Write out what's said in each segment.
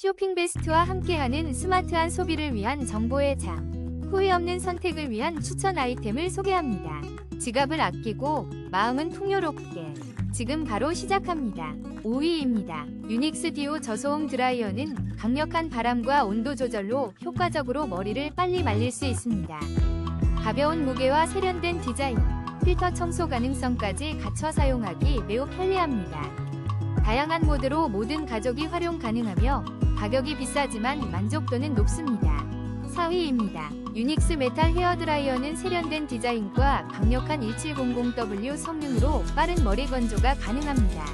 쇼핑 베스트와 함께하는 스마트한 소비를 위한 정보의 장. 후회 없는 선택을 위한 추천 아이템을 소개합니다. 지갑을 아끼고 마음은 풍요롭게. 지금 바로 시작합니다. 5위입니다. 유닉스 디오 저소음 드라이어는 강력한 바람과 온도 조절로 효과적으로 머리를 빨리 말릴 수 있습니다. 가벼운 무게와 세련된 디자인, 필터 청소 가능성까지 갖춰 사용하기 매우 편리합니다. 다양한 모드로 모든 가족이 활용 가능하며 가격이 비싸지만 만족도는 높습니다. 4위입니다. 유닉스 메탈 헤어드라이어는 세련된 디자인과 강력한 1700W 성능으로 빠른 머리 건조가 가능합니다.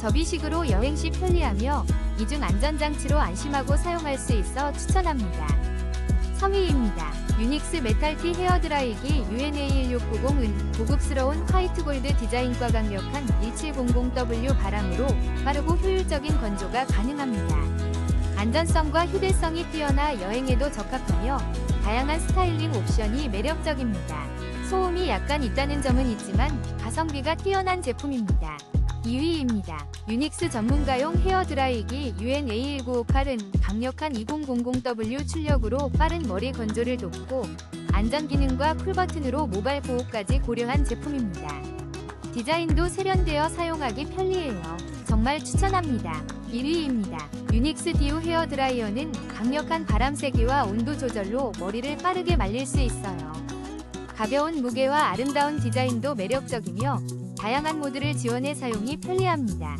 접이식으로 여행 시 편리하며 이중 안전장치로 안심하고 사용할 수 있어 추천합니다. 3위입니다. 유닉스 메탈티 헤어드라이기 UNA1690은 고급스러운 화이트 골드 디자인과 강력한 1700W 바람으로 빠르고 효율적인 건조가 가능합니다. 안전성과 휴대성이 뛰어나 여행에도 적합하며 다양한 스타일링 옵션이 매력적입니다. 소음이 약간 있다는 점은 있지만 가성비가 뛰어난 제품입니다. 2위입니다. 유닉스 전문가용 헤어드라이기 UNA1958은 강력한 2000W 출력으로 빠른 머리 건조를 돕고 안전 기능과 쿨버튼으로 모발 보호까지 고려한 제품입니다. 디자인도 세련되어 사용하기 편리해요. 정말 추천합니다. 1위입니다. 유닉스 디오 헤어 드라이어는 강력한 바람 세기와 온도 조절로 머리를 빠르게 말릴 수 있어요. 가벼운 무게와 아름다운 디자인도 매력적이며 다양한 모드를 지원해 사용이 편리합니다.